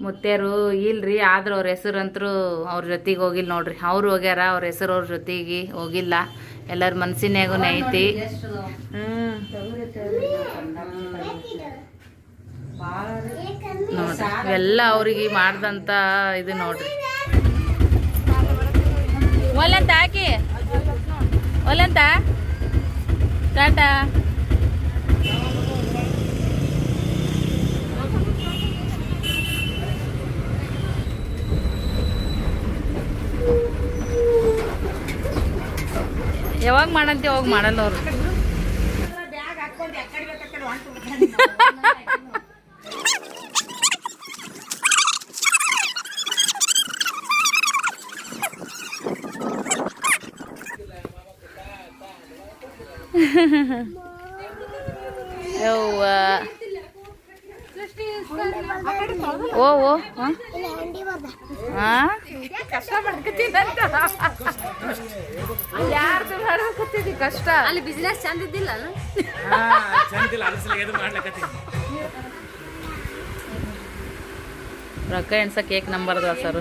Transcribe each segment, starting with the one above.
ಮುತ್ಯಾರು ಇಲ್ರಿ ಆದ್ರೆ ಅವ್ರ ಹೆಸರಂತರೂ ಅವ್ರ ಜೊತೆಗೆ ಹೋಗಿಲ್ಲ ನೋಡ್ರಿ. ಅವ್ರು ಹೋಗ್ಯಾರ ಅವ್ರ ಹೆಸರು ಅವ್ರ ಜೊತೆಗೆ ಹೋಗಿಲ್ಲ. ಎಲ್ಲರ ಮನ್ಸಿನ್ಯಾಗೂ ಐತಿ ನೋಡ್ರಿ ಎಲ್ಲ ಅವ್ರಿಗೆ ಮಾಡ್ದಂತ ಇದು ನೋಡ್ರಿ. ಒಲ್ಲಂತ ಹಾಕಿ. ಒಲ್ಲಂತ. ಟಾಟಾ. ಯಾವಾಗ ಮಾಡಂತೆ ಅವಾಗ ಮಾಡಲ್ಲ ಅವ್ರು. ಓ ಓ ಹಾಂ? ಮಾಡ್ಕೊತೀನಂತ ಯಾರ್ದು ಮಾಡ್ಕೊತಿದ್ದಿ ಕಷ್ಟ. ಅಲ್ಲಿ ಬಿಸ್ನೆಸ್ ಚಂದ ಇದ್ದಿಲ್ಲ ರೊಕ್ಕ ಎಣ್ಸ ಕೇಕ್ ನಂಬರ್ದ ಸರ್.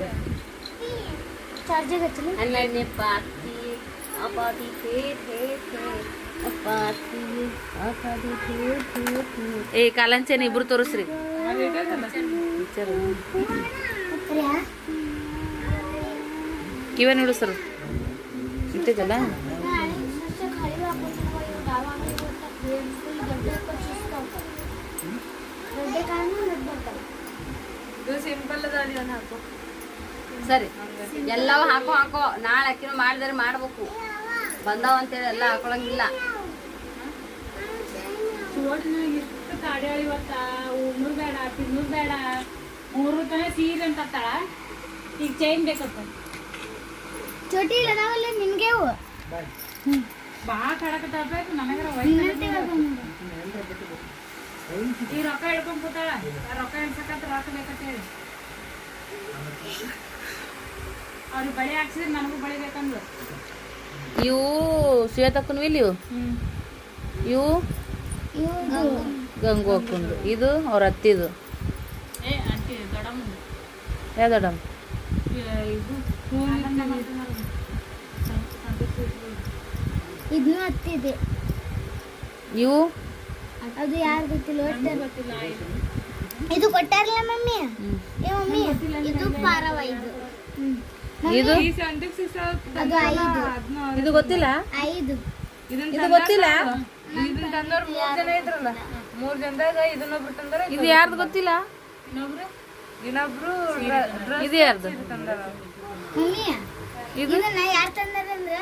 ಅಪಾತಿ ಏ ಕಾಲಂಚೇನ ಇಬ್ರು ತೋರಿಸ್ರಿ. ಕಿವನ್ ನೋಡು ಸರ್. ಇಟ್ಟಿದ್ದಲ್ಲ ಸರಿ. ಎಲ್ಲವೂ ಹಾಕೋ ಹಾಕೋ. ನಾಳೆ ಅಕ್ಕಿನ ಮಾಡಿದ್ರೆ ಮಾಡ್ಬೇಕು. ಬಂದಾವ ಅಂತೇಳಿ ಎಲ್ಲ ಹಾಕೊಳಂಗಿಲ್ಲ. ಬೇಡ ಬೇಡ. ಮೂರು ತನ ಸೀರೆ ಅಂತ ಅಂತಾಳ. ಈಗ ಚೈನ್ ಬೇಕಂತ ಚೋಟಿ ಇಲ್ಲದಾವಲ್ಲ ನಿನ್ಗೆವು ಭಾಳ ಕಡಕತ್ತಾಗಬೇಕು ನನಗರ ಈ ರೊಕ್ಕ ಹಿಡ್ಕೊಂಡ್ ಕೂತಾಳ. ರೊಕ್ಕ ಎಣ್ಸಕಂತ ರೊಕ್ಕ ಬೇಕಂತ ಹೇಳಿ. ಅವ್ರಿಗೆ ಬಳಿ ಹಾಕ್ಸಿದ್ರೆ ನನಗೂ ಬಳಿ ಬೇಕಂದ್ರೆ ಇವು ಶ್ವೇತಕ್ಕನು ಇಲ್ಲಿ ಇವು? ಇವು? ಗಂಗು ಹಾಕೊಂಡು ಇದು ಅವ್ರ ಅತ್ತಿದು. ಏ ಅತ್ತಿ ದೊಡ್ಡಮ್ಮ ಯಾವ ದೊಡ್ಡಮ್ಮ? ಇದು ಇದನ್ನು ಹತ್ತಿದೆ. ಇವು? ಅದು ಯಾರು ಗೊತ್ತಿಲ್ಲ ಒಟ್ಟು. ಗೊತ್ತಿಲ್ಲ ಇದು ಕೊಟ್ಟಾರಲ್ಲ ಮಮ್ಮಿ? ಏ ಮಮ್ಮಿ ಇದು ಪಾರವ ಇದು. ಇದು? ಅದು ಐದು. ಇದು ಗೊತ್ತಿಲ್ಲ? ಐದು. ಇದು ಗೊತ್ತಿಲ್ಲ? ಇದು ಯಾರ್ದು ಗೊತ್ತಿಲ್ಲ? ಇದು ಯಾರ್ದು? ಮಮ್ಮಿ ಇದನ್ನ ಯಾರು ತಂದಾರಂದ್ರ?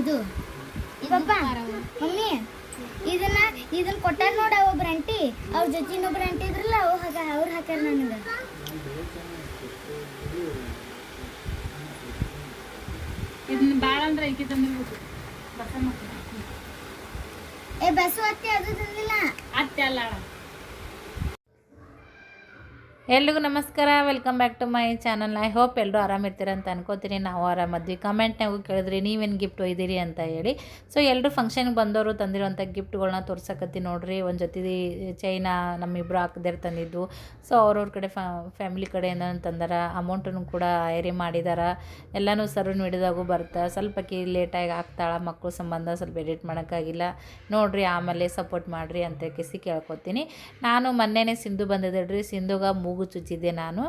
ಇದು. ಮಮ್ಮಿ ಇದನ್ನ ಇದನ್ನ ಕೊಟ್ಟಾರ ನೋಡ ಒಬ್ರ ಅಂಟಿ ಅವ್ರ ಜೊತೆ ಇನ್ನೊಬ್ರ ಅಂಟಿ ಇದ್ರಲ್ಲ ಅವ್ ಹಾಕ ಅವ್ರು ಹಾಕ್ಯಾರ ನನಗ. ಇದನ್ನ ಭಾಳ ಅಂದ್ರೆ ತಂದಿರ್ಬೇಕು. ಬಸಮ್ಮ. ಏ ಬಸ್ಸು ಅತ್ತಿ ಅದು ತಂದಿಲ್ಲ. ಅತ್ತೆ ಅಲ್ಲ ಎಲ್ರಿಗೂ ನಮಸ್ಕಾರ welcome back to my channel I hope ಎಲ್ಲರೂ ಆರಾಮಿರ್ತೀರ ಅಂತ ಅನ್ಕೋತೀನಿ. ನಾವು ಆರಾಮದ್ವಿ ಕಮೆಂಟ್ನಾಗೂ ಕೇಳಿದ್ರಿ, ನೀವೇನು ಗಿಫ್ಟ್ ಒಯ್ದಿರಿ ಅಂತ ಹೇಳಿ. ಸೊ ಎಲ್ಲರೂ ಫಂಕ್ಷನ್ಗೆ ಬಂದವರು ತಂದಿರುವಂಥ ಗಿಫ್ಟ್ಗಳನ್ನ ತೋರ್ಸಕತ್ತಿ ನೋಡ್ರಿ. ಒಂದು ಜೊತೆ ಚೈನಾ ನಮ್ಮಿಬ್ರು ಹಾಕದೇ ತಂದಿದ್ದು. ಸೊ ಅವ್ರವ್ರ ಕಡೆ ಫ್ಯಾಮಿಲಿ ಕಡೆ ಕಡೆಯಿಂದ ತಂದಾರ ಅಮೌಂಟನ್ನು ಕೂಡ ಐರಿ ಮಾಡಿದಾರ. ಎಲ್ಲನೂ ಸರ್ವನ್ ಹಿಡಿದಾಗೂ ಬರ್ತಾ. ಸ್ವಲ್ಪ ಕಿ ಲೇಟಾಗಿ ಹಾಕ್ತಾಳ ಮಕ್ಕಳು ಸಂಬಂಧ, ಸ್ವಲ್ಪ ಎಡಿಟ್ ಮಾಡೋಕ್ಕಾಗಿಲ್ಲ. ನೋಡಿರಿ, ಆಮೇಲೆ ಸಪೋರ್ಟ್ ಮಾಡಿರಿ ಅಂತ ಕಿಸಿ ಕೇಳ್ಕೊತೀನಿ. ನಾನು ಮೊನ್ನೆನೇ ಸಿಂಧು ಬಂದಿದ್ದೇಳ್ರಿ ಸಿಂಧುಗ ಮೂಗು ಚುಚ್ಚಿದ್ದೆ ನಾನು.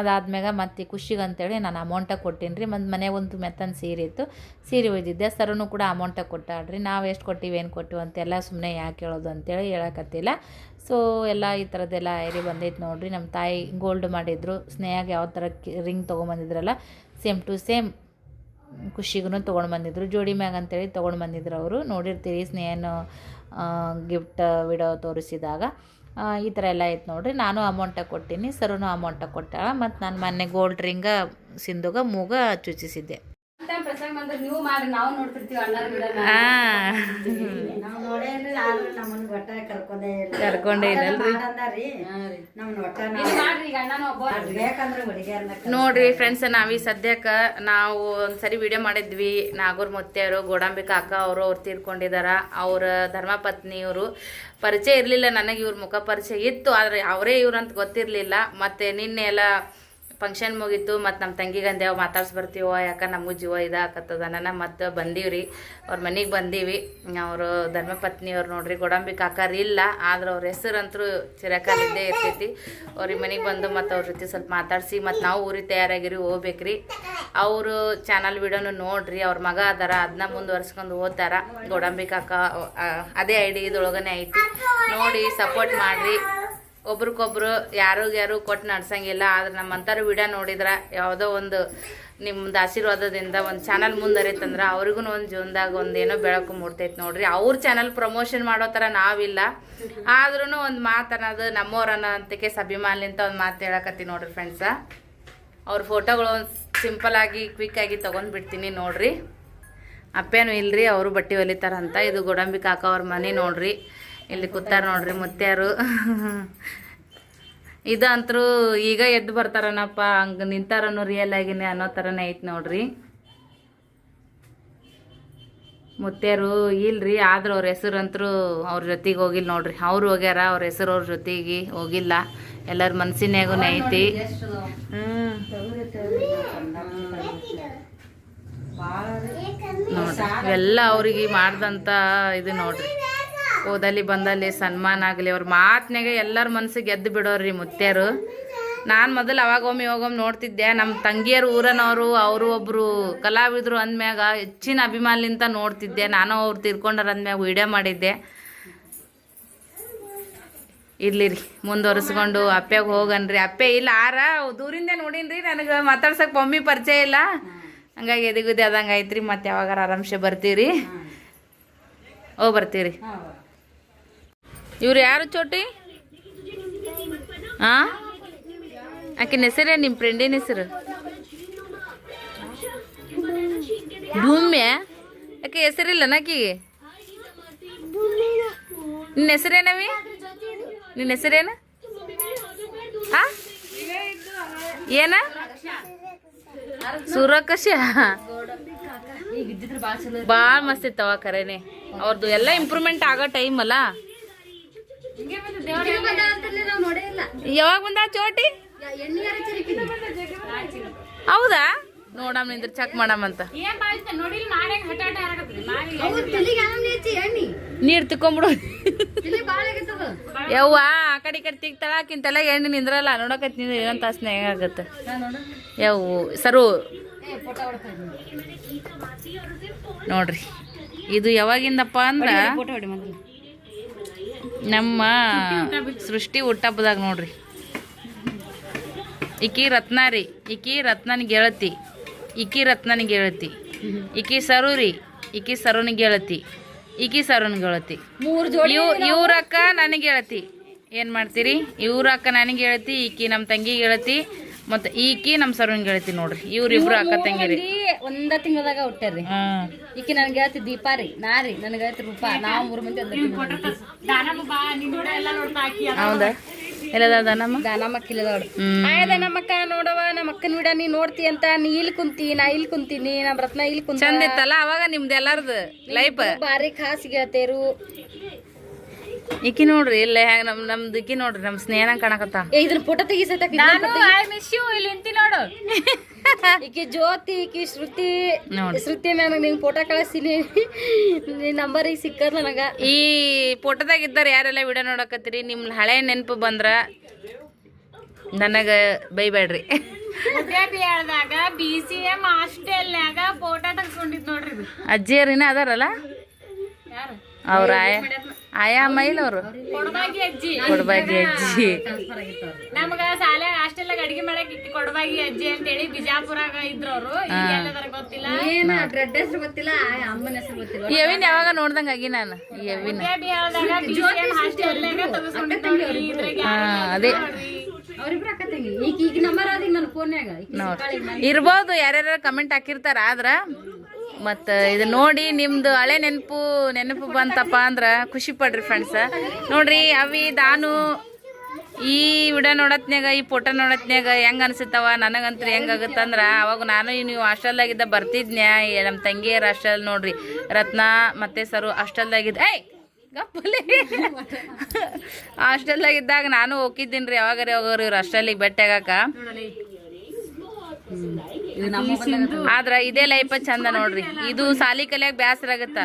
ಅದಾದ್ಮ್ಯಾಗ ಮತ್ತೆ ಖುಷಿಗೆ ಅಂತೇಳಿ ನಾನು ಅಮೌಂಟ ಕೊಟ್ಟೀನಿ ರೀ. ಮತ್ತು ಮನೆಗೆ ಒಂದು ಮೆತ್ತನ ಸೀರೆ ಇತ್ತು. ಸೀರೆ ಒಯ್ದಿದ್ದೆ ಸರನು ಕೂಡ ಅಮೌಂಟ ಕೊಟ್ಟಾಡ್ರಿ ನಾವು ಎಷ್ಟು ಕೊಟ್ಟಿವಿ, ಏನು ಕೊಟ್ಟಿವಿ ಅಂತೆಲ್ಲ ಸುಮ್ಮನೆ ಯಾಕೆ ಹೇಳೋದು ಅಂತೇಳಿ ಹೇಳಕತ್ತಿಲ್ಲ. ಸೊ ಎಲ್ಲ ಈ ಥರದ್ದೆಲ್ಲ ಐರಿ ಬಂದೈತೆ ನೋಡಿರಿ. ನಮ್ಮ ತಾಯಿ ಗೋಲ್ಡ್ ಮಾಡಿದ್ರು. ಸ್ನೇಹಾಗೆ ಯಾವ ಥರ ರಿಂಗ್ ತೊಗೊಂಬಂದಿದ್ರಲ್ಲ ಸೇಮ್ ಟು ಸೇಮ್ ಖುಷಿಗೂ ತೊಗೊಂಡು ಬಂದಿದ್ರು ಜೋಡಿ ಮ್ಯಾಗ ಅಂತೇಳಿ ತೊಗೊಂಡು ಬಂದಿದ್ರು ಅವರು. ನೋಡಿರ್ತೀರಿ ಸ್ನೇಹನು ಗಿಫ್ಟ್ ವಿಡೋ ತೋರಿಸಿದಾಗ. ಈ ಥರ ಎಲ್ಲ ಐತೆ ನೋಡಿರಿ. ನಾನು ಅಮೌಂಟ ಕೊಟ್ಟೀನಿ, ಸರುನು ಅಮೌಂಟ ಕೊಟ್ಟಾಳ. ಮತ್ತು ನಾನು ಮೊನ್ನೆ ಗೋಲ್ಡ್ ರಿಂಗ ಸಿಂಧುಗ, ಮೂಗ ಚುಚಿಸಿದ್ದೆ ನಡ್ಸಂಗ್ ಬಂದ್ರೆ ನೀವು ಮಾಡ್ರಿ ನಾವು ನೋಡ್ತಿರ್ತೀವಿ ಅಣ್ಣಾರ ವಿಡಿಯೋ ಹಾ ನಾವ್ ನೋಡೇ ಇಲ್ಲ ನಮ್ಮನ್ನ ಒಟ್ಟ ಕರ್ಕೊಂಡೇ ಇಲ್ಲ. ಕರ್ಕೊಂಡೇ ಇಲ್ಲಲ್ರಿ. ಮಾಡಂದಾರಿ ನಮ್ಮನ್ನ ಒಟ್ಟ ಮಾಡ್ರಿ ಈಗ ಅಣ್ಣನೂ ಒಬ್ಬ. ಬೇಕಂದ್ರೆ ಹುಡುಗಿಯರ್ನ ನೋಡ್ರಿ ಫ್ರೆಂಡ್ಸ್ ನಾವೀ ಸದ್ಯಕ್ಕೆ ನಾವು ಒಂದ್ಸರಿ ವಿಡಿಯೋ ಮಾಡಿದ್ವಿ. ನಾಗೂರ್ ಮುತ್ತೆಯವರು ಗೋಡಂಬಿ ಕಾಕ ಅವರು ಅವ್ರು ತೀರ್ಕೊಂಡಿದಾರ. ಅವ್ರ ಧರ್ಮಪತ್ನಿಯವರು ಪರಿಚಯ ಇರಲಿಲ್ಲ ನನಗೆ ಇವ್ರ ಮುಖ ಪರಿಚಯ ಇತ್ತು. ಆದರೆ ಅವರೇ ಇವ್ರಂತ ಗೊತ್ತಿರಲಿಲ್ಲ. ಮತ್ತೆ ನಿನ್ನೆ ಎಲ್ಲ ಫಂಕ್ಷನ್ ಮುಗೀತು, ಮತ್ತು ನಮ್ಮ ತಂಗಿಗಂದೇವ್ ಮಾತಾಡ್ಸಿ ಬರ್ತೀವೋ, ಯಾಕೆ ನಮಗೂ ಜೀವ ಇದಾಕತ್ತದ ನನ್ನ ಮತ್ತು ಬಂದೀವ್ರಿ. ಅವ್ರ ಮನೆಗೆ ಬಂದೀವಿ. ಅವರು ಧರ್ಮಪತ್ನಿಯವ್ರು ನೋಡ್ರಿ, ಗೋಡಂಬಿ ಕಾಕಾರ ಇಲ್ಲ, ಆದ್ರೆ ಅವ್ರ ಹೆಸರಂತರೂ ಚಿರಕಾಲಿದ್ದೇ ಇರ್ತೈತಿ. ಅವ್ರಿಗೆ ಮನೆಗೆ ಬಂದು ಮತ್ತು ಅವ್ರ ಜೊತೆ ಸ್ವಲ್ಪ ಮಾತಾಡಿಸಿ, ಮತ್ತು ನಾವು ಊರಿಗೆ ತಯಾರಾಗಿರಿ, ಹೋಗ್ಬೇಕ್ರಿ. ಅವರು ಚಾನಲ್ ವಿಡಿಯೋನು ನೋಡ್ರಿ, ಅವ್ರ ಮಗ ಅದಾರ ಅದನ್ನ ಮುಂದುವರ್ಸ್ಕೊಂಡು ಓದ್ತಾರ ಗೋಡಂಬಿ ಕಾಕ ಅದೇ ಐಡಿ ಡಿ ಇದ್ರೊಳಗನೆ ಐತಿ. ನೋಡಿ ಸಪೋರ್ಟ್ ಮಾಡ್ರಿ. ಒಬ್ರಿಗೊಬ್ರು ಯಾರಿಗ್ ಯಾರು ಕೊಟ್ಟು ನಡ್ಸಂಗಿಲ್ಲ, ಆದ್ರೆ ನಮ್ಮಂಥವ್ರು ವಿಡಿಯೋ ನೋಡಿದ್ರೆ ಯಾವುದೋ ಒಂದು ನಿಮ್ದು ಆಶೀರ್ವಾದದಿಂದ ಒಂದು ಚಾನಲ್ ಮುಂದರಿತಂದ್ರೆ ಅವ್ರಿಗೂ ಒಂದು ಜೀವನದಾಗ ಒಂದೇನೋ ಬೆಳಕು ಮೂಡ್ತೈತೆ ನೋಡ್ರಿ. ಅವ್ರ ಚಾನಲ್ ಪ್ರಮೋಷನ್ ಮಾಡೋ ಥರ ನಾವಿಲ್ಲ. ಆದ್ರೂ ಒಂದು ಮಾತು ಅನ್ನೋದು ನಮ್ಮವ್ರ ಅನ್ನೋಂತಕ್ಕೆ ಸಭಿಮಾನ್ಲಿಂತ ಒಂದು ಮಾತು ಹೇಳಕತ್ತೀನಿ ನೋಡ್ರಿ ಫ್ರೆಂಡ್ಸ ಅವ್ರ ಫೋಟೋಗಳು ಸಿಂಪಲ್ ಆಗಿ ಕ್ವಿಕ್ ಆಗಿ ತೊಗೊಂಡು ಬಿಡ್ತೀನಿ ನೋಡ್ರಿ. ಅಪ್ಪೇನು ಇಲ್ರಿ, ಅವರು ಬಟ್ಟೆ ಹೊಲಿತಾರಂತ. ಇದು ಗೋಡಂಬಿ ಕಾಕ ಅವ್ರ ಮನೆ ನೋಡ್ರಿ. ಇಲ್ಲಿ ಕೂತಾರ ನೋಡ್ರಿ ಮುತ್ಯಾರು. ಇದು ಅಂತರೂ ಈಗ ಎದ್ದು ಬರ್ತಾರನಪ್ಪ ಹಂಗೆ ನಿಂತಾರನು ರಿಯಲ್ ಆಗಿನೇ ಅನ್ನೋ ಥರನೇ ಐತಿ ನೋಡ್ರಿ. ಮುತ್ಯಾರು ಇಲ್ರಿ ಆದ್ರೆ ಅವ್ರ ಹೆಸರು ಅಂತರೂ ಅವ್ರ ಜೊತೆಗೆ ಹೋಗಿಲ್ಲ ನೋಡ್ರಿ. ಅವ್ರು ಹೋಗ್ಯಾರ ಅವ್ರ ಹೆಸರು ಅವ್ರ ಜೊತೆಗೆ ಹೋಗಿಲ್ಲ. ಎಲ್ಲರ ಮನ್ಸಿನ್ಯಾಗೂ ಐತಿ. ನೋಡ್ರಿ ಎಲ್ಲ ಅವ್ರಿಗೆ ಮಾಡ್ದಂಥ ಇದು ನೋಡ್ರಿ. ಓದಲ್ಲಿ ಬಂದಲ್ಲಿ ಸನ್ಮಾನ ಆಗಲಿ ಅವ್ರ ಮಾತಿನಾಗೆ ಎಲ್ಲರ ಮನ್ಸಿಗೆ ಗೆದ್ದು ಬಿಡೋರಿ ಮುತ್ಯಾರು. ನಾನು ಮೊದಲು ಅವಾಗೊಮ್ಮೆ ಇವಾಗೊಮ್ಮೆ ನೋಡ್ತಿದ್ದೆ ನಮ್ಮ ತಂಗಿಯರು ಊರನವರು ಅವರು ಒಬ್ಬರು ಕಲಾವಿದರು ಅಂದಮ್ಯಾಗ ಹೆಚ್ಚಿನ ಅಭಿಮಾನಲಿಂತ ನೋಡ್ತಿದ್ದೆ. ನಾನು ಅವ್ರು ತೀರ್ಕೊಂಡಾರ ಅಂದ್ಮ್ಯಾಗ ವಿಡಿಯೋ ಮಾಡಿದ್ದೆ. ಇರ್ಲಿ ರೀ ಮುಂದುವರಿಸ್ಕೊಂಡು ಅಪ್ಪೆಗೆ ಹೋಗನ್ರಿ. ಅಪ್ಪೆ ಇಲ್ಲ ಆರ ದೂರಿಂದ ನೋಡೀನಿ ರೀ ನನಗೆ ಮಾತಾಡ್ಸಕ್ಕೆ ಮಮ್ಮಿ ಪರಿಚಯ ಇಲ್ಲ. ಹಂಗಾಗಿ ಎದಿಗುದಿ ಅದಂಗೆ ಐತ್ರಿ ಮತ್ತೆ ಯಾವಾಗಾರ ಆರಾಮ್ಸೆ ಬರ್ತೀರಿ. ಓ ಬರ್ತೀರಿ. ಇವ್ರು ಯಾರು ಚೋಟಿ? ಹಾಂ ಆಕಿನ ಹೆಸರೇ ನಿಮ್ಮ ಫ್ರೆಂಡಿನ ಹೆಸರು? ಭೂಮ್ಯ? ಆಕೆ ಹೆಸರಿಲ್ಲ ನಾಕಿಗೆ ನಿನ್ನ ಹೆಸರೇನವಿ ನಿನ್ನ ಹೆಸರೇನು? ಹಾ ಏನ? ಚಲೋ ಭಾಳ ಮಸ್ತ್ ಇತ್ತವ ಕರೆನೆ. ಅವ್ರದ್ದು ಎಲ್ಲ ಇಂಪ್ರೂವ್ಮೆಂಟ್ ಆಗೋ ಟೈಮ್ ಅಲ್ಲ? ಯಾವಾಗ ಬಂದ ಚೋಟಿ? ಹೌದಾ? ನೋಡಮ್ ನಿಂದ್ರ ಚೆಕ್ ಮಾಡಮಂತ ನೀರ್ ತಿಕ್ಕೊಂಬಿಡು. ಯವ್ವ ಆ ಕಡೆ ಈ ಕಡೆ ತಿಕ್ತಾಳ ಕಿಂತಲ್ಲ ಎಣ್ಣೆ ನಿಂದ್ರಲ್ಲ ನೋಡಕತ್ ನಿಂದ್ರ ಏನಂತ ತಾಸ್ನ ಹೆಂಗಾಗತ್ತೆ ಯವ್ವು ಸರು. ನೋಡ್ರಿ ಇದು ಯಾವಾಗಿಂದಪ್ಪ ಅಂದ್ರೆ ಫೋಟೋ ಹೊಡಿ ಮೊದಲು. ನಮ್ಮ ಸೃಷ್ಟಿ ಹುಟ್ಟಬ್ಬದಾಗ ನೋಡ್ರಿ. ಇಕಿ ರತ್ನ ರೀ ಇಕಿ ರತ್ನನಿಗೆ ಗೆಳತಿ ಇಕಿ ರತ್ನನಿಗೆ ಗೆಳತಿ ಇಕಿ ಸರು ರೀ ಇಕಿ ಸರುನಿಗೆ ಗೆಳತಿ ಇಕಿ ಸರುನ್ ಗೆಳತಿ. ಇವ್ ಇವ್ರಕ್ಕ ನನಗೆ ಗೆಳತಿ. ಏನು ಮಾಡ್ತೀರಿ? ಇವ್ರಕ್ಕ ನನಗೆ ಗೆಳತಿ ಇಕಿ ನಮ್ಮ ತಂಗಿ ಗೆಳತಿ ಮತ್ತು ಈಕಿ ನಮ್ಮ ಸರ್ವನ್ ಗೆಳತಿ ನೋಡ್ರಿ ಇವ್ರಿಬ್ರು ಅಕ್ಕ ತಂಗಿರಿ. ಒಂದ ತಿಂಗಳದಾಗ ಹುಟ್ಟ್ಯಾರ್ರಿ. ಹಾಂ. ಈಕಿ ನನ್ ಗೆಳತಿ ದೀಪಾ ರೀ ನಾ ರೀ ನನ್ ಗೆಳತಿ ರೂಪಾ ನಾವ್ ಮೂರು ಮಂದಿ ಒಂದ ತಿಂಗಳ ದಾನಮ್ಮ ಬಾ ನಿನ್ ಎಲ್ಲ ನೋಡ್ತಾ ಹಾಕಿ ಹೌದಾ? ಎಲ್ಲದ ನಮ್ಮ ದಾನಮ್ಮ ಕಿಲದವಳು ಹ್ಮ್. ಆಯ್ದ ನಮ್ಮಕ್ಕ ನೋಡವ ನಮ್ಮ ಅಕ್ಕನ ವಿಡ ನೀ ನೋಡ್ತಿ ಅಂತ ನೀ ಇಲ್ಲಿ ಕುಂತಿ ನಾ ಇಲ್ಲಿ ಕುಂತೀನಿ ನಮ್ಮ ರತ್ನ ಇಲ್ಲಿ ಕುಂತ. ಚಂದ ಇತ್ತಲ್ಲ ಅವಾಗ ನಿಮ್ದು ಎಲ್ಲಾರ್ದು ಲೈಫ್ ಬಾರಿ ಖಾಸ್ ಗೆಳತೇರು ಈಕಿ ನೋಡ್ರಿ ಇಲ್ಲ ಹ್ಯಾಂಗ ನಮ್ ನಮ್ದು ಇಕಿ ನೋಡ್ರಿ ನಮ್ ಸ್ನೇಹ ಕಾಣಕತ್ತ. ಇದ್ರ ಇದನ್ನ ಫೋಟೋ ತೆಗಿಸೈತ ನಾನು ಐ ಮಿಸ್ ಯು ಇಲ್ಲಿ ನಿಂತಿ ನೋಡು. ಇಕಿ ಜ್ಯೋತಿ ಈಕಿ ಶ್ರುತಿ ಶ್ರುತಿ ನನಗೆ ನಿಂಗೆ ಫೋಟೋ ಕಳಿಸ್ತೀನಿ. ನಿನ್ ನಂಬರ್ ಈಗ ಸಿಕ್ಕದ ನನಗ. ಈ ಫೋಟೋದಾಗ ಇದ್ದಾರೆ ಯಾರೆಲ್ಲ ವಿಡಿಯೋ ನೋಡಕತ್ತೀರಿ ನಿಮ್ ಹಳೆ ನೆನಪು ಬಂದ್ರ ನನಗ ಬೈಬೇಡ್ರಿ ಬಿ ಸಿ ಎಂ ಹಾಸ್ಟೆಲ್ನ್ಯಾಗ ಫೋಟೋ ತೆಗ್ಸ್ಕೊಂಡಿದ್ ನೋಡ್ರಿ. ಇದು ಅಜ್ಜಿಯರಿನ ಅದಾರಲ್ಲ? ಯಾರು? ಅವ್ರ ಆಯ ಮೈಲವ್ರು ಅವರು. ಕೊಡಬಾಗಿ ಅಜ್ಜಿ. ಕೊಡ್ಬಾಗಿ ಅಜ್ಜಿ. ನಮ್ಗ ಸಾಲ ಅಷ್ಟೆಲ್ಲ ಅಡಿಗೆ ಮಾಡಕ್ ಕೊಡಬಾಗಿ ಅಜ್ಜಿ ಅಂತೇಳಿ ಬಿಜಾಪುರಾಗ ಬಿಜಾಪುರ ಅವ್ರು ಈಗ ಎಲ್ಲದಾರ ಗೊತ್ತಿಲ್ಲ. ಏನ ಡ್ರೆಡ್ ಹೆಸರು ಗೊತ್ತಿಲ್ಲ ಅಮ್ಮನ ಹೆಸರು ಗೊತ್ತಿಲ್ಲ. ಯವಿನ್ ಯಾವಾಗ ನೋಡ್ದಂಗ ಆಗಿ ನಾನು? ಯವಿನ್. ಅದೇ ಅವ್ರಿಬ್ರು ಅಕ್ಕ ತಂಗಿ. ಈಗ ಈಗ ನಂಬರ್ ಅದ ಈಗ ನನ್ನ ಫೋನ್ಯಾಗ ನೋಡ್. ಇರ್ಬೋದು ಯಾರ್ಯಾರ ಕಮೆಂಟ್ ಹಾಕಿರ್ತಾರ ಆದ್ರ ಮತ್ತು ಇದು ನೋಡಿ ನಿಮ್ದು ಹಳೆ ನೆನಪು ನೆನಪು ಬಂತಪ್ಪ ಅಂದ್ರೆ ಖುಷಿ ಪಡ್ರಿ ಫ್ರೆಂಡ್ಸ್ ನೋಡ್ರಿ ಅವಿ, ದಾನು ಈ ವಿಡಿಯೋ ನೋಡತ್ನ್ಯಾಗ, ಈ ಫೋಟೋ ನೋಡತ್ನ್ಯಾಗ ಹೆಂಗೆ ಅನಿಸುತ್ತವ? ನನಗಂತೂ ಹೆಂಗಾಗುತ್ತಂದ್ರೆ ಅವಾಗ ನಾನು ನೀವು ಹಾಸ್ಟೆಲ್ದಾಗಿದ್ದ ಬರ್ತಿದ್ನ್ಯಾ? ನಮ್ಮ ತಂಗಿಯರ ಹಾಸ್ಟೆಲ್ ನೋಡ್ರಿ. ರತ್ನ ಮತ್ತೆ ಸರು ಹಾಸ್ಟೆಲ್ದಾಗಿದ್ದ ಏಯ್ ಗಪ್ಪಲೆ ಹಾಸ್ಟೆಲ್ದಾಗಿದ್ದಾಗ ನಾನು ಹೋಗಿದ್ದೀನಿ ರೀ ಯಾವಾಗಾರ ಹೋಗೋರು ಇವ್ರು ಹಾಸ್ಟೆಲಿಗೆ ಭೇಟಿ ಬಂದಾಗ ಆದ್ರ ಇದೇ ಲೈಫ್ ಚಂದ ನೋಡ್ರಿ. ಇದು ಸಾಲಿ ಕಲಿಯಾಗ ಬ್ಯಾಸರ ಆಗತ್ತ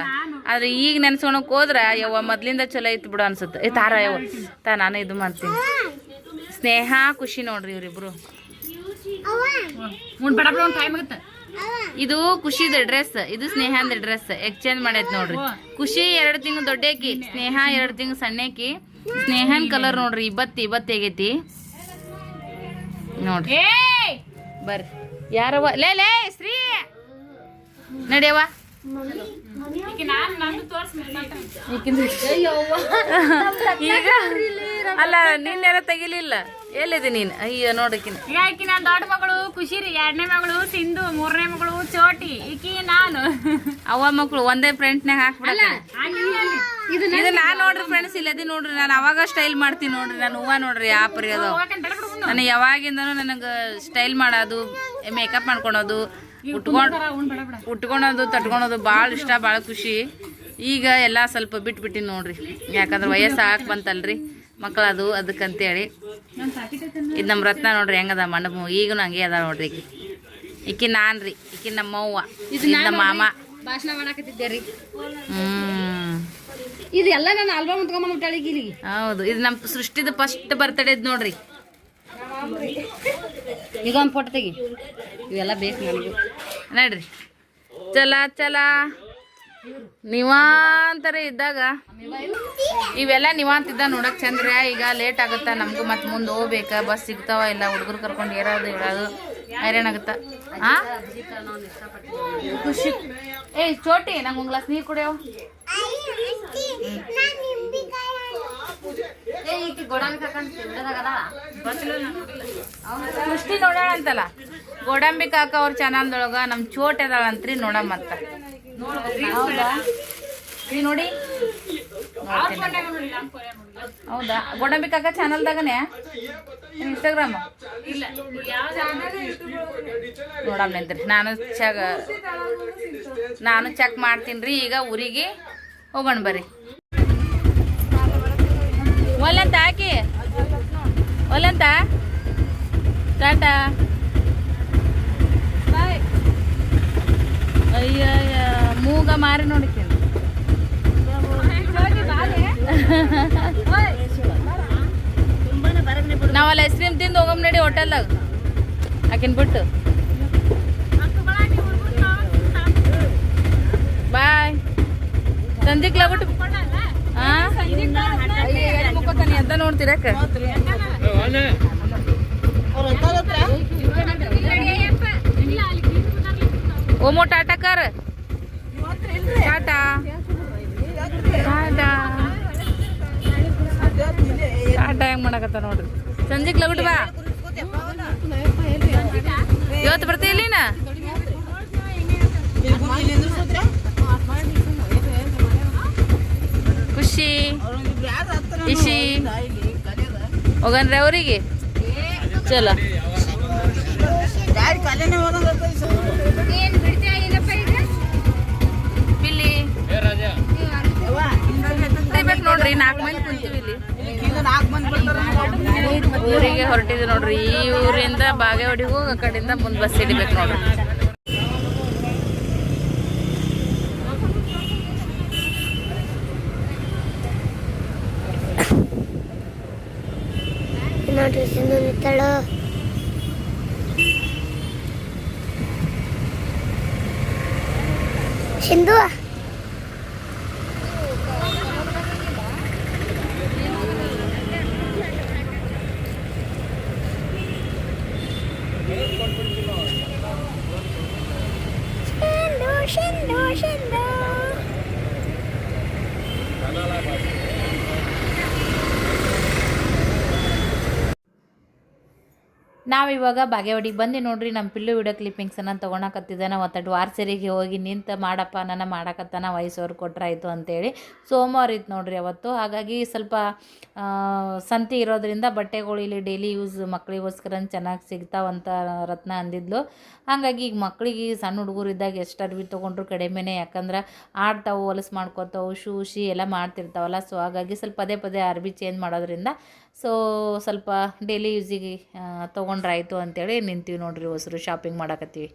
ಆದ್ರೆ ಈಗ ನೆನ್ಸ್ಕೊಳಕ್ ಹೋದ್ರ ಯವ್ವ ಮೊದ್ಲಿಂದ ಚಲೋ ಐತ್ ಬಿಡು ಅನ್ಸುತ್ತೆ. ಏ ತಾರ ಯವ್ವ ತಾ ನಾನು ಇದು ಮಾಡ್ತೀನಿ. ಸ್ನೇಹ ಖುಷಿ ನೋಡ್ರಿ ಇವ್ರಿಬ್ರು. ಇದು ಖುಷಿದ ಡ್ರೆಸ್ ಇದು ಸ್ನೇಹಂದ ಡ್ರೆಸ್ ಎಕ್ಸ್ಚೇಂಜ್ ಮಾಡೈತ್ ನೋಡ್ರಿ. ಖುಷಿ ಎರಡು ತಿಂಗಳು ದೊಡ್ಡಕಿ ಸ್ನೇಹ ಎರಡು ತಿಂಗಳು ಸಣ್ಣಕಿ. ಸ್ನೇಹನ್ ಕಲರ್ ನೋಡ್ರಿ ಇಬ್ಬತ್ತಿ ಇಬ್ಬತ್ತಿ ಆಗೈತಿ. ನೋಡ್ರಿ. ಏಯ್! ಬರ್ರಿ. ಯಾರವ್ವ? ಲೇ ಲೇ ಶ್ರೀ ನಡಿಯವ್ವ. ಈಗ ನಾನ್ ಅಲ್ಲ ನಿನ್ನೆಲ್ಲ ತೆಗಿಲಿಲ್ಲ ಎಲ್ಲಿದೆ ನೀನು ಅಯ್ಯೋ ನೋಡಕಿನ ಆಕಿ ನಾನ್ ದೊಡ್ಡ ಮಗಳು ಖುಷಿ ರೀ ಎರಡನೇ ಮಗಳು ಸಿಂಧು ಮೂರನೇ ಮಗಳು ಚೋಟಿ ಈಕಿ ನಾನು ಅವ್ವ ಮಕ್ಳು ಒಂದೇ ಫ್ರೆಂಡ್ಸ್ನಾಗ ಹಾಕ್ಬಿಡಲ್ಲ ಇದು ನಾನು ನೋಡ್ರಿ ಫ್ರೆಂಡ್ಸ್ ಇಲ್ಲದಿ ನೋಡ್ರಿ ನಾನು ಅವಾಗ ಸ್ಟೈಲ್ ಮಾಡ್ತೀನಿ ನೋಡ್ರಿ ನಾನು ಹೂವ ನೋಡ್ರಿ ಆ ಪರಿ ಅದು ನನಗೆ ಯಾವಾಗಿಂದನೂ ನನಗೆ ಸ್ಟೈಲ್ ಮಾಡೋದು ಮೇಕಪ್ ಮಾಡ್ಕೊಳೋದು ಉಟ್ಕೊಂಡು ಉಟ್ಕೊಳೋದು ತಟ್ಕೊಳೋದು ಭಾಳ ಇಷ್ಟ ಭಾಳ ಖುಷಿ. ಈಗ ಎಲ್ಲ ಸ್ವಲ್ಪ ಬಿಟ್ಬಿಟ್ಟಿನಿ ನೋಡ್ರಿ. ಯಾಕಂದ್ರೆ ವಯಸ್ಸು ಹಾಕ್ ಬಂತಲ್ರಿ ಮಕ್ಕಳದು ಅದಕ್ಕಂತೇಳಿ. ಇದು ನಮ್ಮ ರತ್ನ ನೋಡ್ರಿ ಹೆಂಗದ ಮಣ್ಣು ಈಗೂ ಹಂಗೆ ಅದ ನೋಡ್ರಿ ಈಕಿ. ಈಕಿ ನಾನ್ ರೀ ಈಕಿ ನಮ್ಮವ್ವ ಇದು ನಮ್ಮ ಮಾಮ. ಭಾಷಣ ಮಾಡಾಕತ್ತಿದ್ದೆ ರೀ. ಇದು ಎಲ್ಲ ನನ್ನ ಆಲ್ಬಮ್ ಹೌದು ಇದು ನಮ್ಮ ಸೃಷ್ಟಿದ ಫಸ್ಟ್ ಬರ್ತಡೇದ್ ನೋಡ್ರಿ. ಇದೊಂದು ಫೋಟೋ ತೆಗಿ. ಇವೆಲ್ಲ ಬೇಕು ನನಗೆ ನಡ್ರಿ. ಚಲ ಚಲ. ನಿವಾಂತರ ಇದ್ದಾಗ ಇವೆಲ್ಲ ನಿವಾಂತ ಇದ್ದ ನೋಡಕ್ ಚಂದ್ರ ಈಗ ಲೇಟ್ ಆಗುತ್ತಾ? ನಮಗೂ ಮತ್ತೆ ಮುಂದೆ ಹೋಗ್ಬೇಕಾ? ಬಸ್ ಸಿಗ್ತಾವ ಇಲ್ಲ? ಹುಡುಗರು ಕರ್ಕೊಂಡು ಏರೋದು ಇರೋದು ಹೈರಾಣ ಆಗುತ್ತಾ? ಹಾ ಖುಷಿ. ಏಯ್ ಚೋಟಿ ನಂಗೆ ಒಂದು ಗ್ಲಾಸ್ ನೀರು ಕುಡಿಯೋ ಏ ಈಕಿ ಗೋಡಾನ್ ಕರ್ಕೊಂಡು ಬಿಡದಾಗದ ಸೃಷ್ಟಿ ನೋಡೋಣ ಅಂತಲ್ಲ. ಗೋಡಂಬಿ ಕಾಕ ಅವ್ರ ಚಾನಲ್ದೊಳಗ ನಮ್ ಚೋಟ್ ಅದಾಳಂತ್ರಿ ನೋಡಮ್ಮ ಈ ನೋಡಿ. ಹೌದಾ? ಗೋಡಂಬಿ ಕಾಕ ಚಾನಲ್ದಾಗನೆ? ಇನ್ಸ್ಟಾಗ್ರಾಮ್? ನೋಡಮ್ ನಿಂತ್ರಿ. ನಾನು ಚೆಕ್ ನಾನು ಚೆಕ್ ಮಾಡ್ತೀನಿ ರೀ ಈಗ ಊರಿಗೆ ಹೋಗೋಣ ಬರ್ರಿ. ಒಲ್ಲಂತ ಹಾಕಿ. ಒಲ್ಲಂತ? ಟಾಟಾ? ಬಾಯ್. ಅಯ್ಯ ಮೂಗ ಮಾರಿ ನೋಡಿಕೆ ನಾವಲ್ಲಿ ಐಸ್ ಕ್ರೀಮ್ ತಿಂದು ಹೋಗಮ್ ನಡಿ ಹೋಟೆಲ್ದಾಗ. ಆಕಿನ್ ಬಿಟ್ಟು. ಬಾಯ್. ಸಂಜಿಕ್ ಲಗುಟ್ ಹಾ ಮುಕ್ಕೋತಾನೆ ಅಂತ ನೋಡ್ತೀರಕ್ಕ ಓಮೋ ಟಾಟಾ ಕರ್. ಟಾಟಾ. ಟಾಟಾ. ಟಾಟಾ ಹೆಂಗ್ ಮಾಡಕತ್ತ ನೋಡ್ರಿ. ಸಂಜೆಗ್ ಲಗುಟ್ ಬಾ. ಇವತ್ತು ಇಶಿ. ಹೋಗನ್ರಿ ಅವರಿಗೆ? ಚಲೋ. ಇಲ್ಲಿ ನೋಡ್ರಿ ನಾಲ್ಕು ಮಂದಿ ಕುಂತೀವಿ ಇಲ್ಲಿ. ಊರಿಗೆ ಹೊರಟಿದ್ವಿ ನೋಡ್ರಿ ಈ ಊರಿಂದ ಬಾಗೇವಾಡಿಗೂ ಹೋಗಿ ಆ ಕಡೆಯಿಂದ ಮುಂದೆ ಬಸ್ ಹಿಡಿಬೇಕು ನೋಡ್ರಿ. ನೋಡ್ರಿ ಸಿಂಧು ನಿಂತಾಳು ಸಿಂಧು ಸಿಂಧು ಸಿಂಧು ಸಿಂಧು ನಾವು ಇವಾಗ ಬಾಗೇವಾಡಿಗೆ ಬಂದು ನೋಡ್ರಿ ನಮ್ಮ ಪಿಲ್ಲು ವಿಡಿಯೋ ಕ್ಲಿಪ್ಪಿಂಗ್ಸನ್ನು ತೊಗೊಳಕತ್ತಿದ್ದಾನೆ ಒತ್ತಟ್ಟು ವಾರ್ಸರಿಗೆ ಹೋಗಿ ನಿಂತು ಮಾಡಪ್ಪ, ನನ್ನ ಮಾಡಕತ್ತಾನ ವಯಸ್ಸವ್ರು ಕೊಟ್ರಾಯಿತು ಅಂತೇಳಿ ಸೋಮವಾರ ಇತ್ತು ನೋಡ್ರಿ ಅವತ್ತು. ಹಾಗಾಗಿ ಸ್ವಲ್ಪ ಸಂತಿ ಇರೋದ್ರಿಂದ ಬಟ್ಟೆಗಳು ಇಲ್ಲಿ ಡೈಲಿ ಯೂಸ್ ಮಕ್ಕಳಿಗೋಸ್ಕರ ಚೆನ್ನಾಗಿ ಸಿಗ್ತಾವಂತ ರತ್ನ ಅಂದಿದ್ಲು. ಹಾಗಾಗಿ ಈಗ ಮಕ್ಕಳಿಗೆ ಸಣ್ಣ ಹುಡುಗರು ಇದ್ದಾಗ ಎಷ್ಟು ಅರ್ವಿ ತೊಗೊಂಡ್ರು ಕಡಿಮೆನೆ. ಯಾಕಂದ್ರೆ ಆಡ್ತಾವು, ಹೊಲಸು ಮಾಡ್ಕೋತಾವು ಶೂ ಶಿ ಎಲ್ಲ ಮಾಡ್ತಿರ್ತಾವಲ್ಲ. ಸೊ ಹಾಗಾಗಿ ಸ್ವಲ್ಪ ಪದೇ ಪದೇ ಅರ್ವಿ ಚೇಂಜ್ ಮಾಡೋದ್ರಿಂದ ಸೊ ಸ್ವಲ್ಪ ಡೈಲಿ ಯೂಸಿಗೆ ತೊಗೊಂಡ್ರಾಯ್ತು ಅಂತೇಳಿ ನಿಂತೀವಿ ನೋಡ್ರಿ ಹೊಸರು ಶಾಪಿಂಗ್ ಮಾಡಕತ್ತೀವಿ.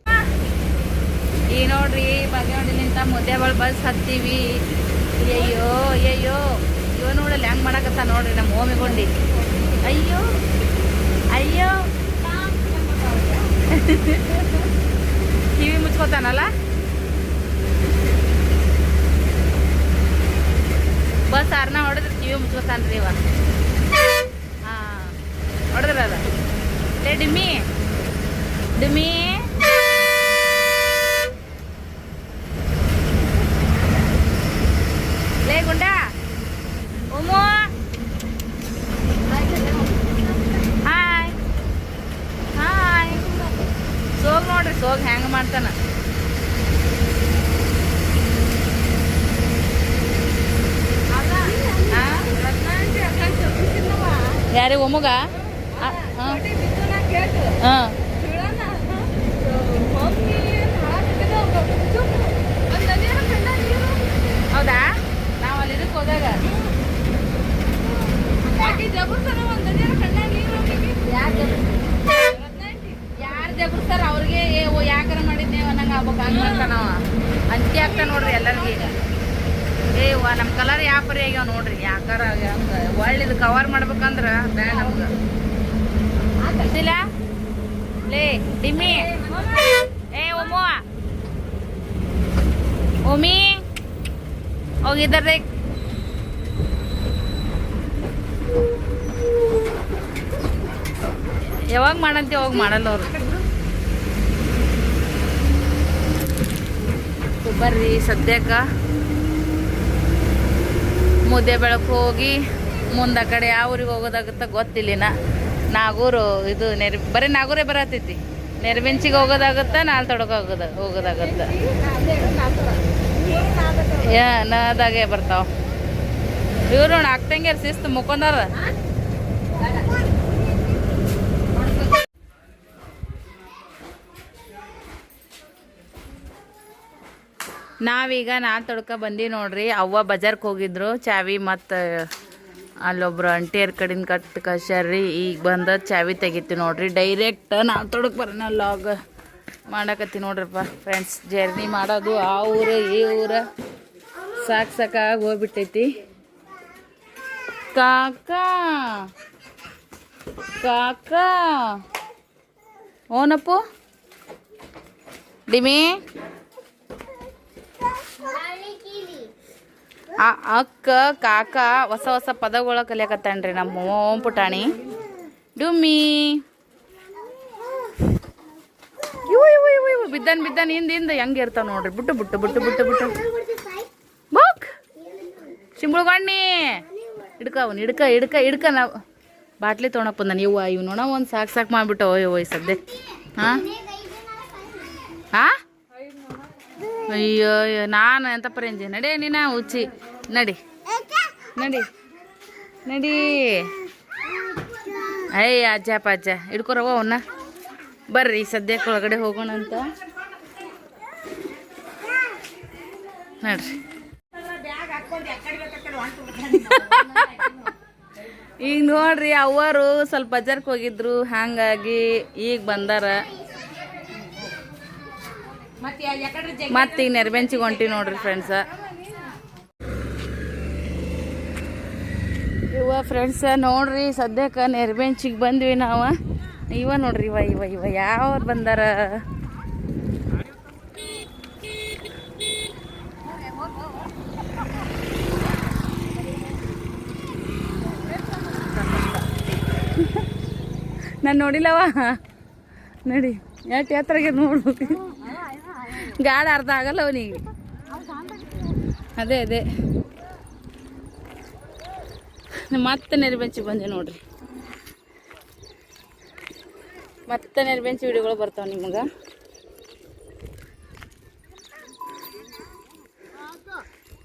ಈಗ ನೋಡ್ರಿ ಬಾಗೇವಾಡಿಲಿಂದ ಮುದ್ದೆಗಳು ಬಸ್ ಹತ್ತೀವಿ. ಅಯ್ಯೋ ಅಯ್ಯೋ ಇವ ನೋಡಲ್ಲ ಹೆಂಗೆ ಮಾಡಕತ್ತ ನೋಡ್ರಿ ನಮ್ಮ ಓಮಿಗೊಂಡಿ ಅಯ್ಯೋ ಅಯ್ಯೋ. ಕಿವಿ ಮುಚ್ಕೋತಾನಲ್ಲ? ಬಸ್ ಆರ್ನ ಹೊಡೆದ್ರೆ ಕಿವಿ ಮುಚ್ಕೋತಾನ್ರಿ ಇವ. ಹೊಡೆದ್ರಲ್ಲ ಲೇ ಡಿಮ್ಮಿ. ಡಿಮ್ಮಿ. ಲೇ ಗುಂಡ. ಓಮೋ ಹಾಯ್. ಹಾಯ್. ಸೋಗ್ ನೋಡ್ರಿ ಸೋಗ್ ಹ್ಯಾಂಗ್ ಮಾಡ್ತಾನ. ಯಾರೇ ಒಮ್ಮಗ ಹಾಂ ಹೌದಾ ನಾವು ಅಲ್ಲಿ ಇದಕ್ಕೆ ಹೋದಾಗ ಯಾರು ಜಬರ್ಸ್ತಾರ ಅವ್ರಿಗೆ ಏ ಓ ಯಾಕಾರ ಮಾಡಿದ್ನೇವ ನಂಗೆ ಆಗ್ಬೇಕು ಹಂಗೆ ಮಾಡ್ತಾನವ ಅಂಜಿಕೆ ಆಗ್ತಾ ನೋಡ್ರಿ ಎಲ್ಲರಿಗೆ ಏ ವಾ ನಮ್ಮ ಕಲರ್ ಯಾವ ಪರಿ ಆಗ್ಯಾವ ನೋಡ್ರಿ ಯಾಕಾರ ಒಳ್ಳಿದು ಕವರ್ ಮಾಡ್ಬೇಕಂದ್ರ ಬೇಡ ನಮ್ಗೆ ಗೊತ್ತಿಲ್ಲ ಲೇ ಡಿಮ್ಮಿ ಏ ಓಮೋ ಓಮಿ ಹೋಗಿದ್ದಾರೆ ಯಾವಾಗ ಮಾಡಂತೆ ಅವಾಗ ಮಾಡಲ್ಲ ಅವರು. ಬರ್ರಿ ಸದ್ಯಕ್ಕ. ಮುದ್ದೆ ಬೆಳಕು ಹೋಗಿ ಮುಂದೆ ಕಡೆ ಯಾವ ಊರಿಗೆ ಹೋಗೋದಾಗುತ್ತ ಗೊತ್ತಿಲ್ಲ ನಾಗೂರು ಇದು ನೆರ್, ಬರೀ ನಾಗೂರೇ ಬರತೈತಿ. ನೆರವಿಂಚಿಗೆ ಹೋಗೋದಾಗುತ್ತ ನಾಲ್ ತೊಡಕ ಹೋಗೋದ, ಹೋಗೋದಾಗುತ್ತ. ನದಾಗೆ ಬರ್ತಾವ. ಇವ್ರು ನೋಡಿ ಅಕ್ಕಂಗೆ ಶಿಸ್ತು ಮುಕ್ಕೊಂಡಾರ ನಾವೀಗ ನಾ ತೊಡ್ಕ ಬಂದಿ ನೋಡ್ರಿ. ಅವ್ವ ಬಜಾರ್ಗೆ ಹೋಗಿದ್ರು. ಚಾವಿ ಮತ್ತು, ಅಲ್ಲೊಬ್ರು ಅಂಟಿಯರ್ ಕಡಿನ ಕಟ್ ಕಶ್ಯಾರ್ರಿ ಈಗ ಬಂದ ಚಾವಿ ತೆಗಿತೀವಿ ನೋಡ್ರಿ. ಡೈರೆಕ್ಟ್ ನಾ ತೊಡಕ್ ಬರೋಣ ಲಾಗ್ ಮಾಡಕತ್ತಿ ನೋಡ್ರಪ್ಪ ಫ್ರೆಂಡ್ಸ್ ಜರ್ನಿ ಮಾಡೋದು ಆ ಊರು, ಈ ಊರು. ಸಾಕು ಸಾಕಾಗಿ ಹೋಗ್ಬಿಟ್ಟೈತಿ. ಕಾಕ! ಕಾಕ! ಓನಪ್ಪು? ಡಿಮಿ? ಆ ಅಕ್ಕ, ಕಾಕ, ಹೊಸ ಹೊಸ ಪದಗಳ ಕಲಿಯಕತ್ತಾನ್ರಿ ನಮ್ಮ ಓಂ ಪುಟಾಣಿ. ಡುಮ್ಮಿ! ಇವು ಇವು ಇವು ಇವು. ಬಿದ್ದನ್ ಬಿದ್ದನ್, ಹಿಂದ ಹಿಂದ. ಹೆಂಗೆ ಇರ್ತಾವ ನೋಡ್ರಿ. ಬಿಟ್ಟು ಬಿಟ್ಟು ಬಿಟ್ಟು ಬಿಟ್ಟು ಬಿಟ್ಟು. ಬುಕ್. ಶಿಂಬುಳ್ಗಣ್ಣಿ. ಹಿಡ್ಕ ಅವ್ನು, ಹಿಡ್ಕ ಹಿಡ್ಕ ಹಿಡ್ಕ ನಾವು. ಬಾಟ್ಲಿ ತೊಗೊಂಡಕ್ ಬಂದಾನ. ಇವ್ವ ಇವ್ ನೋಡ ಒಂದು ಸಾಕು ಸಾಕು ಮಾಡಿಬಿಟ್ಟು, ಓಯ್ ಓಯ್, ಸದ್ಯ. ಹಾಂ? ಹಾಂ? ಅಯ್ಯೋ ಅಯ್ಯೋ, ನಾನು ಎಂತ ಪರೇಂಜಿ ನಡಿ, ನೀನ, ಉಚ್ಚಿ. ನಡಿ. ನಡಿ. ನಡಿ. ಅಯ್ಯ ಅಜ್ಜಪ್ಪ ಅಜ್ಜ. ಹಿಡ್ಕೊರವ ಅವನ್ನ ಬರ್ರಿ, ಸದ್ಯಕ್ಕೆ ಒಳಗಡೆ ಹೋಗೋಣ ಅಂತ. ನೋಡ್ರಿ. ಈಗ ನೋಡ್ರಿ, ಅವರು ಸ್ವಲ್ಪ ಬಜಾರ್ಗೆ ಹೋಗಿದ್ರು, ಹಾಂಗಾಗಿ ಈಗ ಬಂದಾರ. ಮತ್ತೆ ಈಗ ನೆರಬೆಂಚಿಗೆ ಹೊಂಟಿ ನೋಡ್ರಿ ಫ್ರೆಂಡ್ಸ ಇವ ಫ್ರೆಂಡ್ಸ ನೋಡ್ರಿ, ಸದ್ಯಕ್ಕೆ ನೆರಬೆಂಚಿಗೆ ಬಂದ್ವಿ ನಾವು. ಇವ ನೋಡ್ರಿ, ಇವ ಇವ ಇವ. ಯಾವ್ದು ಬಂದಾರ? ನಾನು ನೋಡಿಲ್ಲವ. ನಡಿ, ಎಷ್ಟು ಎತ್ತರಗೆ ನೋಡು. ಗಾಡಿ ಅರ್ಧ ಆಗಲ್ಲ ಅವನಿಗೆ. ಅದೇ ಅದೇ. ಮತ್ತೆ ನೆರಬೆಂಚಿ ಬಂದೆ ನೋಡ್ರಿ. ಮತ್ತೆ ಬೆಂಚ್ ವಿಡಿಯೋಗಳು ಬರ್ತಾವೆ ನಿಮಗೆ.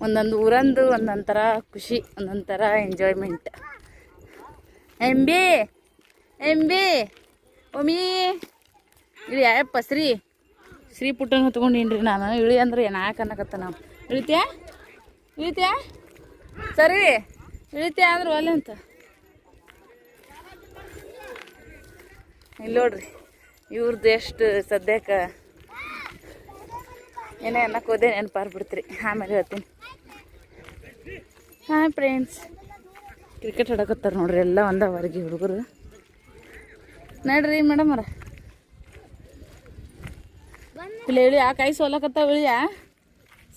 ಒಂದೊಂದು ಊರಂದು ಒಂದೊಂದು ಥರ ಖುಷಿ ಒಂದೊಂದು ಥರ ಎಂಜಾಯ್ಮೆಂಟ್ ಎಂಬಿ ಎಂಬಿ ಒಮ್ಮಿ ಇಳಿ ಯಾಯಪ್ಪ, ಶ್ರೀ ಶ್ರೀ ಪುಟ್ಟನ ಹೊತ್ಕೊಂಡೀನಿ ನಾನು. ಇಳಿ ಅಂದ್ರೆ ಏನು ಅನ್ನಕತ್ತ ನಾವು? ಇಳಿತ್ಯಾ? ಇಳಿತ್ಯಾ? ಸರಿ, ಇಳಿತ್ಯಾ ಅಂದ್ರೆ ಒಲ್ಲೆ ಅಂತ. ಇಲ್ಲಿ ನೋಡ್ರಿ ಇವ್ರದ್ದು ಎಷ್ಟು ಸದ್ಯಕ್ಕ ಏನೇ ಅನ್ನಕ್ಕೆ ಹೋದೆ ನೆನಪಾರ್ ಬಿಡ್ತೀರಿ. ಆಮೇಲೆ ಹೇಳ್ತೀನಿ. ಹಾಂ ಫ್ರೆಂಡ್ಸ್ ಕ್ರಿಕೆಟ್ ಆಡಕತ್ತಾರ ನೋಡ್ರಿ, ಎಲ್ಲ ಒಂದ ಹೊರಗೆ ಹುಡುಗರು. ನೋಡ್ರಿ ಮೇಡಮ್ ಅವ್ರ. ಇಲ್ಲಿ ಹೇಳಿ ಆ ಕೈ ಸೋಲಕತ್ತಾವ ಇಳಿಯಾ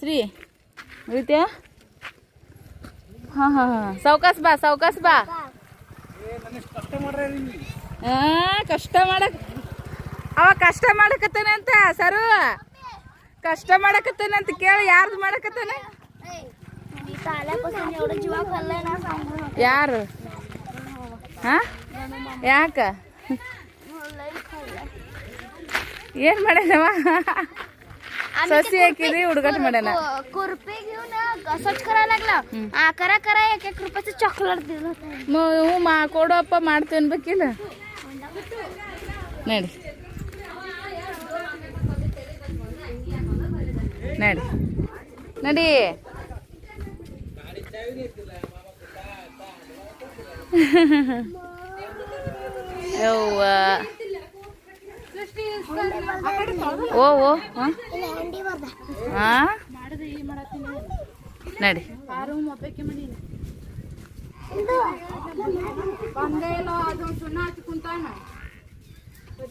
ಶ್ರೀ ಇಳಿತ್ಯಾ ಹಾಂ ಹಾಂ ಹಾಂ ಸೌಕಾಸ್ ಬಾ ಸೌಕಾಸ್ ಬಾ. ಕಷ್ಟ ಮಾಡಕ್ ಅವ ಕಷ್ಟ ಮಾಡಕತ್ತಾನಂತ ಸರು. ಕಷ್ಟ ಮಾಡಕತ್ತಾನಂತ ಕೇಳಿ, ಯಾರ್ದು ಮಾಡಕತ್ತಾನ? ಯಾರು? ಹಾ ಯಾಕ? ಏನ್ ಮಾಡ್ಯಾನವ? ಸಸಿ ಹಾಕಿದ್ರಿ ಹುಡುಗಟ್ ಮಾಡ್ಯಾನ. ಕುರ್ಪಿಗೆ ಸರ್ಚ್ ಕರಾಲಾಗ್ಲ ಆ ಕರ ಕರ ಯಾಕೆ ಕೃಪಸಿ ಚಾಕ್ಲೇಟ್ ಹ್ಞೂ ಮಾ ಕೊಡಪ್ಪ ಮಾಡ್ತೇನ್ಬೇಕಿಲ್ಲ ನಡಿ. ನಡಿ. ನಡಿ. ಯವ್ವ. ಓ ಓ ಹಾಂ? ಹಚ್ಚಿ ನಡಿ.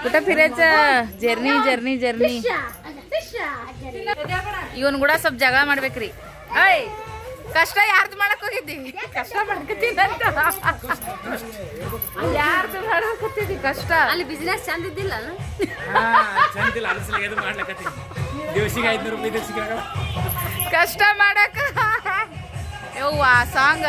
कुठं फिरायचं ಜರ್ನಿ ಜರ್ನಿ ಜರ್ನಿ ಇವನ್ ಕೂಡ ಸ್ವಲ್ಪ ಜಗಳ ಮಾಡ್ಬೇಕ್ರಿ ಐ ಕಷ್ಟ ಯಾರ್ದು ಮಾಡಕ್ ಹೋಗಿದ್ದಿ ಕಷ್ಟ ಮಾಡ್ಕತ್ತೀನಂತ ಯಾರ್ದು ಮಾಡಕ್ ಹೋಗ್ತಿದ್ದಿ ಕಷ್ಟ ಅಲ್ಲಿ ಬಿಸ್ನೆಸ್ ಚಂದ ಇದ್ದಿಲ್ಲ ಚಂದಿಲ್ಲ ಅನಿಸ್ಲಿಕ್ಕೆ ಇದು ಮಾಡ್ಲಕತ್ತೀನಿ ದಿವಸಿಗೆ ಐದ್ನೂರು ರೂಪಾಯಿ ದಿವಸಿಗೆ ಕಷ್ಟ ಮಾಡಕ ಯವ್ವ ಸಾಂಗ